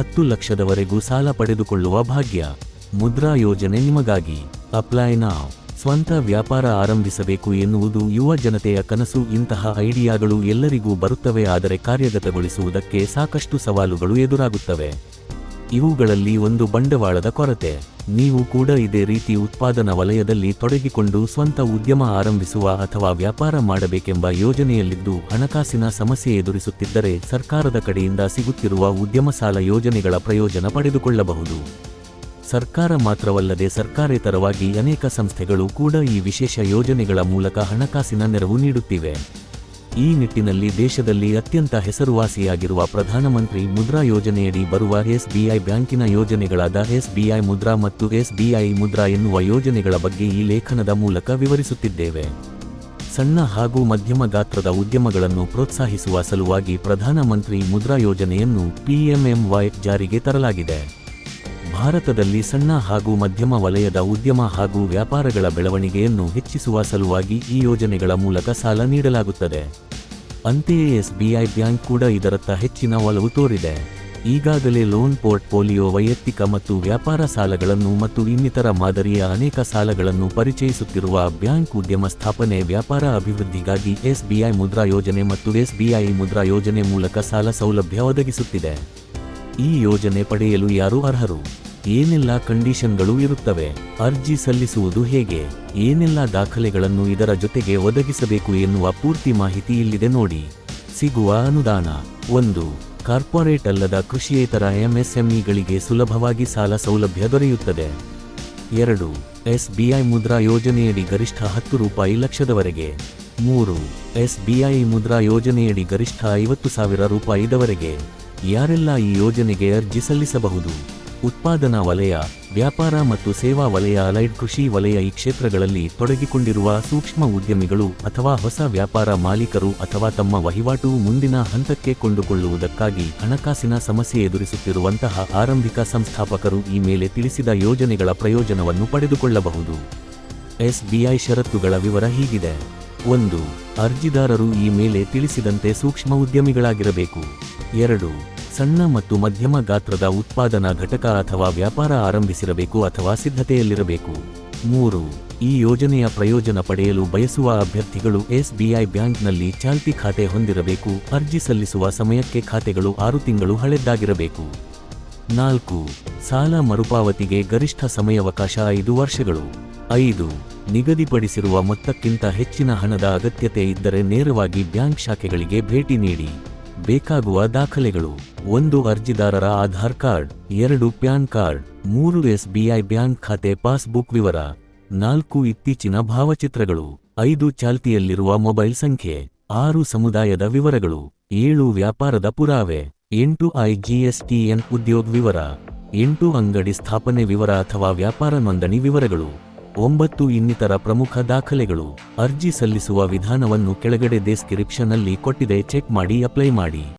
ಹತ್ತು ಲಕ್ಷದವರೆಗೂ ಸಾಲ ಪಡೆದುಕೊಳ್ಳುವ ಭಾಗ್ಯ. ಮುದ್ರಾ ಯೋಜನೆ ನಿಮಗಾಗಿ. ಅಪ್ಲೈ ನಾವ್. ಸ್ವಂತ ವ್ಯಾಪಾರ ಆರಂಭಿಸಬೇಕು ಎನ್ನುವುದು ಯುವ ಜನತೆಯ ಕನಸು. ಇಂತಹ ಐಡಿಯಾಗಳು ಎಲ್ಲರಿಗೂ ಬರುತ್ತವೆ ಆದರೆ ಕಾರ್ಯಗತಗೊಳಿಸುವುದಕ್ಕೆ ಸಾಕಷ್ಟು ಸವಾಲುಗಳು ಎದುರಾಗುತ್ತವೆ. ಇವುಗಳಲ್ಲಿ ಒಂದು ಬಂಡವಾಳದ ಕೊರತೆ. ನೀವು ಕೂಡ ಇದೇ ರೀತಿ ಉತ್ಪಾದನಾ ವಲಯದಲ್ಲಿ ತೊಡಗಿಕೊಂಡು ಸ್ವಂತ ಉದ್ಯಮ ಆರಂಭಿಸುವ ಅಥವಾ ವ್ಯಾಪಾರ ಮಾಡಬೇಕೆಂಬ ಯೋಜನೆಯಲ್ಲಿದ್ದು ಹಣಕಾಸಿನ ಸಮಸ್ಯೆ ಎದುರಿಸುತ್ತಿದ್ದರೆ ಸರ್ಕಾರದ ಕಡೆಯಿಂದ ಸಿಗುತ್ತಿರುವ ಉದ್ಯಮ ಸಾಲ ಯೋಜನೆಗಳ ಪ್ರಯೋಜನ ಪಡೆದುಕೊಳ್ಳಬಹುದು. ಸರ್ಕಾರ ಮಾತ್ರವಲ್ಲದೆ ಸರ್ಕಾರೇತರವಾಗಿ ಅನೇಕ ಸಂಸ್ಥೆಗಳು ಕೂಡ ಈ ವಿಶೇಷ ಯೋಜನೆಗಳ ಮೂಲಕ ಹಣಕಾಸಿನ ನೆರವು ನೀಡುತ್ತಿವೆ. ಈ ನಿಟ್ಟಿನಲ್ಲಿ ದೇಶದಲ್ಲಿ ಅತ್ಯಂತ ಹೆಸರುವಾಸಿಯಾಗಿರುವ ಪ್ರಧಾನಮಂತ್ರಿ ಮುದ್ರಾ ಯೋಜನೆಯಡಿ ಬರುವ ಎಸ್ಬಿಐ ಬ್ಯಾಂಕಿನ ಯೋಜನೆಗಳಾದ ಎಸ್ಬಿಐ ಮುದ್ರಾ ಮತ್ತು ಎಸ್ಬಿಐ ಮುದ್ರಾ ಎನ್ನುವ ಯೋಜನೆಗಳ ಬಗ್ಗೆ ಈ ಲೇಖನದ ಮೂಲಕ ವಿವರಿಸುತ್ತಿದ್ದೇವೆ. ಸಣ್ಣ ಹಾಗೂ ಮಧ್ಯಮ ಗಾತ್ರದ ಉದ್ಯಮಗಳನ್ನು ಪ್ರೋತ್ಸಾಹಿಸುವ ಸಲುವಾಗಿ ಪ್ರಧಾನಮಂತ್ರಿ ಮುದ್ರಾ ಯೋಜನೆಯನ್ನು ಪಿಎಂಎಂವೈ ಜಾರಿಗೆ ತರಲಾಗಿದೆ. ಭಾರತದಲ್ಲಿ ಸಣ್ಣ ಹಾಗೂ ಮಧ್ಯಮ ವಲಯದ ಉದ್ಯಮ ಹಾಗೂ ವ್ಯಾಪಾರಗಳ ಬೆಳವಣಿಗೆಯನ್ನು ಹೆಚ್ಚಿಸುವ ಸಲುವಾಗಿ ಈ ಯೋಜನೆಗಳ ಮೂಲಕ ಸಾಲ ನೀಡಲಾಗುತ್ತದೆ. ಅಂತೆಯೇ ಎಸ್ಬಿಐ ಬ್ಯಾಂಕ್ ಕೂಡ ಇದರತ್ತ ಹೆಚ್ಚಿನ ಒಲವು ತೋರಿದೆ. ಈಗಾಗಲೇ ಲೋನ್ ಪೋರ್ಟ್ಫೋಲಿಯೋ ವೈಯಕ್ತಿಕ ಮತ್ತು ವ್ಯಾಪಾರ ಸಾಲಗಳನ್ನು ಮತ್ತು ಇನ್ನಿತರ ಮಾದರಿಯ ಅನೇಕ ಸಾಲಗಳನ್ನು ಪರಿಚಯಿಸುತ್ತಿರುವ ಬ್ಯಾಂಕ್ ಉದ್ಯಮ ಸ್ಥಾಪನೆ ವ್ಯಾಪಾರ ಅಭಿವೃದ್ಧಿಗಾಗಿ ಎಸ್ಬಿಐ ಮುದ್ರಾ ಯೋಜನೆ ಮತ್ತು ಎಸ್ಬಿಐ ಮುದ್ರಾ ಯೋಜನೆ ಮೂಲಕ ಸಾಲ ಸೌಲಭ್ಯ ಒದಗಿಸುತ್ತಿದೆ. ಈ ಯೋಜನೆ ಪಡೆಯಲು ಯಾರು ಅರ್ಹರು? ಏನೆಲ್ಲ ಕಂಡೀಷನ್ಗಳು ಇರುತ್ತವೆ? ಅರ್ಜಿ ಸಲ್ಲಿಸುವುದು ಹೇಗೆ? ಏನೆಲ್ಲ ದಾಖಲೆಗಳನ್ನು ಇದರ ಜೊತೆಗೆ ಒದಗಿಸಬೇಕು ಎನ್ನುವ ಪೂರ್ತಿ ಮಾಹಿತಿ ಇಲ್ಲಿದೆ ನೋಡಿ. ಸಿಗುವ ಅನುದಾನ ಒಂದು. ಕಾರ್ಪೊರೇಟ್ ಅಲ್ಲದ ಕೃಷಿಯೇತರ ಎಂಎಸ್ಎಂಇಗಳಿಗೆ ಸುಲಭವಾಗಿ ಸಾಲ ಸೌಲಭ್ಯ ದೊರೆಯುತ್ತದೆ. ಎರಡು. ಎಸ್ಬಿಐ ಮುದ್ರಾ ಯೋಜನೆಯಡಿ ಗರಿಷ್ಠ ಹತ್ತು ರೂಪಾಯಿ ಲಕ್ಷದವರೆಗೆ. ಮೂರು. ಎಸ್ಬಿಐ ಮುದ್ರಾ ಯೋಜನೆಯಡಿ ಗರಿಷ್ಠ ಐವತ್ತು ಸಾವಿರ ರೂಪಾಯಿದವರೆಗೆ. ಯಾರೆಲ್ಲ ಈ ಯೋಜನೆಗೆ ಅರ್ಜಿ ಸಲ್ಲಿಸಬಹುದು? ಉತ್ಪಾದನಾ ವಲಯ, ವ್ಯಾಪಾರ ಮತ್ತು ಸೇವಾ ವಲಯ ಅಲೈಡ್ ಕೃಷಿ ವಲಯ ಈ ಕ್ಷೇತ್ರಗಳಲ್ಲಿ ತೊಡಗಿಕೊಂಡಿರುವ ಸೂಕ್ಷ್ಮ ಉದ್ಯಮಿಗಳು ಅಥವಾ ಹೊಸ ವ್ಯಾಪಾರ ಮಾಲೀಕರು ಅಥವಾ ತಮ್ಮ ವಹಿವಾಟು ಮುಂದಿನ ಹಂತಕ್ಕೆ ಕೊಂಡುಕೊಳ್ಳುವುದಕ್ಕಾಗಿ ಹಣಕಾಸಿನ ಸಮಸ್ಯೆ ಎದುರಿಸುತ್ತಿರುವಂತಹ ಆರಂಭಿಕ ಸಂಸ್ಥಾಪಕರು ಈ ಮೇಲೆ ತಿಳಿಸಿದ ಯೋಜನೆಗಳ ಪ್ರಯೋಜನವನ್ನು ಪಡೆದುಕೊಳ್ಳಬಹುದು. ಎಸ್ಬಿಐ ಷರತ್ತುಗಳ ವಿವರ ಹೀಗಿದೆ. ಒಂದು, ಅರ್ಜಿದಾರರು ಈ ಮೇಲೆ ತಿಳಿಸಿದಂತೆ ಸೂಕ್ಷ್ಮ ಉದ್ಯಮಿಗಳಾಗಿರಬೇಕು. ಎರಡು ಸಣ್ಣ ಮತ್ತು ಮಧ್ಯಮ ಗಾತ್ರದ ಉತ್ಪಾದನಾ ಘಟಕ ಅಥವಾ ವ್ಯಾಪಾರ ಆರಂಭಿಸಿರಬೇಕು ಅಥವಾ ಸಿದ್ಧತೆಯಲ್ಲಿರಬೇಕು. ಮೂರು, ಈ ಯೋಜನೆಯ ಪ್ರಯೋಜನ ಪಡೆಯಲು ಬಯಸುವ ಅಭ್ಯರ್ಥಿಗಳು ಎಸ್ಬಿಐ ಬ್ಯಾಂಕ್ನಲ್ಲಿ ಚಾಲ್ತಿ ಖಾತೆ ಹೊಂದಿರಬೇಕು, ಅರ್ಜಿ ಸಲ್ಲಿಸುವ ಸಮಯಕ್ಕೆ ಖಾತೆಗಳು ಆರು ತಿಂಗಳು ಹಳೆದ್ದಾಗಿರಬೇಕು ನಾಲ್ಕು, ಸಾಲ ಮರುಪಾವತಿಗೆ ಗರಿಷ್ಠ ಸಮಯಾವಕಾಶ ಐದು ವರ್ಷಗಳು. ಐದು, ನಿಗದಿಪಡಿಸಿರುವ ಮೊತ್ತಕ್ಕಿಂತ ಹೆಚ್ಚಿನ ಹಣದ ಅಗತ್ಯತೆ ಇದ್ದರೆ ನೇರವಾಗಿ ಬ್ಯಾಂಕ್ ಶಾಖೆಗಳಿಗೆ ಭೇಟಿ ನೀಡಿ. ಬೇಕಾಗುವ ದಾಖಲೆಗಳು. ಒಂದು ಅರ್ಜಿದಾರರ ಆಧಾರ್ ಕಾರ್ಡ್, ಎರಡು ಪ್ಯಾನ್ ಕಾರ್ಡ್, ಮೂರು ಎಸ್ಬಿಐ ಬ್ಯಾಂಕ್ ಖಾತೆ ಪಾಸ್ಬುಕ್ ವಿವರ, ನಾಲ್ಕು ಇತ್ತೀಚಿನ ಭಾವಚಿತ್ರಗಳು, ಐದು ಚಾಲ್ತಿಯಲ್ಲಿರುವ ಮೊಬೈಲ್ ಸಂಖ್ಯೆ, ಆರು ಸಮುದಾಯದ ವಿವರಗಳು, ಏಳು ವ್ಯಾಪಾರದ ಪುರಾವೆ, ಎಂಟು ಐಜಿಎಸ್ಟಿಎನ್ ಉದ್ಯೋಗ ವಿವರ, ಎಂಟು ಅಂಗಡಿ ಸ್ಥಾಪನೆ ವಿವರ ಅಥವಾ ವ್ಯಾಪಾರ ನೋಂದಣಿ ವಿವರಗಳು. ಒಂಬತ್ತು ಇನ್ನಿತರ ಪ್ರಮುಖ ದಾಖಲೆಗಳು. ಅರ್ಜಿ ಸಲ್ಲಿಸುವ ವಿಧಾನವನ್ನು ಕೆಳಗಡೆ ಡಿಸ್ಕ್ರಿಪ್ಷನ್ನಲ್ಲಿ ಕೊಟ್ಟಿದೆ. ಚೆಕ್ ಮಾಡಿ ಅಪ್ಲೈ ಮಾಡಿ.